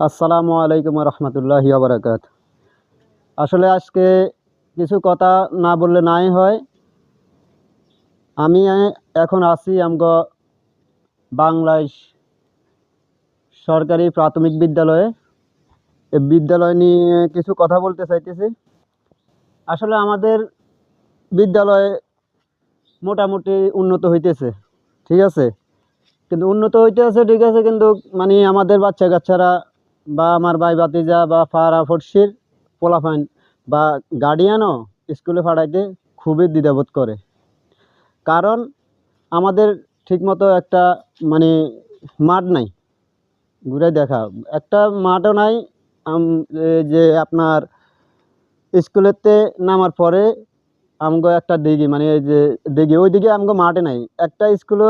আসসালামু আলাইকুম রহমতুল্লাহি আবরাকাত আসলে আজকে কিছু কথা না বললে নাই হয়। আমি এখন আছি আমগো বাংলাদেশ সরকারি প্রাথমিক বিদ্যালয়ে। বিদ্যালয় নিয়ে কিছু কথা বলতে চাইতেছি। আসলে আমাদের বিদ্যালয়ে মোটামুটি উন্নত হইতেছে, ঠিক আছে? কিন্তু উন্নত হইতেছে, ঠিক আছে, কিন্তু মানে আমাদের বাচ্চা কাচ্চারা বা আমার ভাই ভাতিজা বা পাড়া পড়শির পোলাপাইন বা গার্ডিয়ানও স্কুলে পাঠাইতে খুবই দ্বিধাবোধ করে। কারণ আমাদের ঠিকমতো একটা মানে মাঠ নাই। ঘুরে দেখা, একটা মাঠও নাই যে আপনার স্কুলেতে নামার পরে আমগো একটা দিঘি মানে এই যে দিঘি ওই দিকে আমগো মাঠে নাই। একটা স্কুলে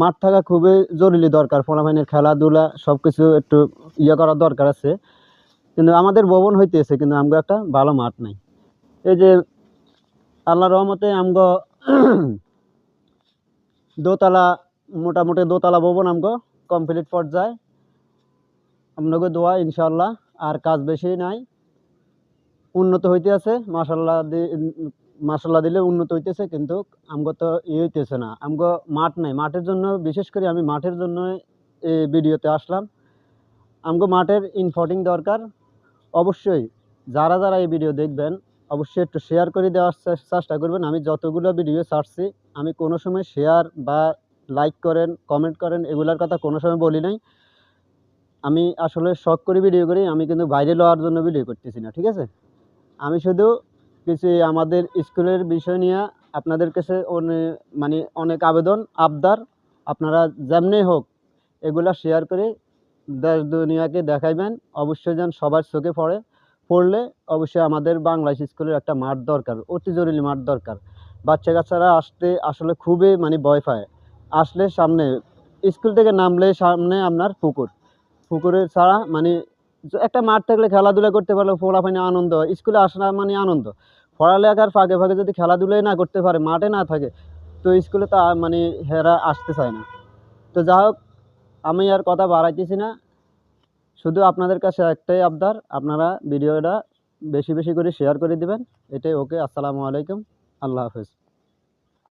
মাঠ থাকা খুবই জরুরি দরকার ফলাফাইনের খেলাধুলা সব কিছু একটু ইয়ে করার দরকার আছে। কিন্তু আমাদের ভবন হইতেছে, কিন্তু আমগো একটা ভালো মাঠ নাই। এই যে আল্লাহ রহমতে আমগো দোতলা, মোটামুটি দোতলা ভবন আমগো কমপ্লিট পর্যায়ে। আপনাকে দোয়া ইনশাল্লাহ আর কাজ বেশি নাই। উন্নত হইতে আছে মাসাল্লাহ মাসাল্লাহ দিলে উন্নত হইতেছে, কিন্তু আমগো তো ই হইতেছে না। আমগো মাঠ নাই। মাঠের জন্য, বিশেষ করে আমি মাঠের জন্য এই ভিডিওতে আসলাম। আমগো মাঠের ইনফর্টিং দরকার। অবশ্যই যারা যারা এই ভিডিও দেখবেন, অবশ্যই একটু শেয়ার করে দেওয়ার চেষ্টা করবেন। আমি যতগুলো ভিডিও ছাড়ছি, আমি কোনো সময় শেয়ার বা লাইক করেন কমেন্ট করেন, এগুলার কথা কোনো সময় বলি নাই। আমি আসলে শখ করে ভিডিও করি, আমি কিন্তু বাইরে লওয়ার জন্য ভিডিও করতেছি না, ঠিক আছে? আমি শুধু কিছু আমাদের স্কুলের বিষয় নিয়ে আপনাদের কাছে মানে অনেক আবেদন, আবদার, আপনারা যেমনি হোক এগুলা শেয়ার করে দেশ দুনিয়াকে দেখাইবেন। অবশ্যই যেন সবার চোখে পড়ে, পড়লে অবশ্যই আমাদের বাংলাদেশ স্কুলের একটা মাঠ দরকার, অতি জরুরি মাঠ দরকার। বাচ্চা কাচ্চারা আসতে আসলে খুবই মানে ভয় পায়। আসলে সামনে, স্কুল থেকে নামলে সামনে আপনার পুকুর। পুকুরের ছাড়া মানে একটা মাঠ থাকলে খেলাধুলা করতে পারলে পোলাপানি আনন্দ হয়, স্কুলে আসা মানে আনন্দ। পড়ালেখার ফাঁকে ফাঁকে যদি খেলাধুলাই না করতে পারে, মাঠে না থাকে, তো স্কুলে তা মানে হেরা আসতে চায় না। তো যা হোক, আমি আর কথা বাড়াইতেছি না। শুধু আপনাদের কাছে একটাই আবদার, আপনারা ভিডিওটা বেশি বেশি করে শেয়ার করে দিবেন। এটাই ওকে, আসসালামু আলাইকুম, আল্লাহ হাফেজ।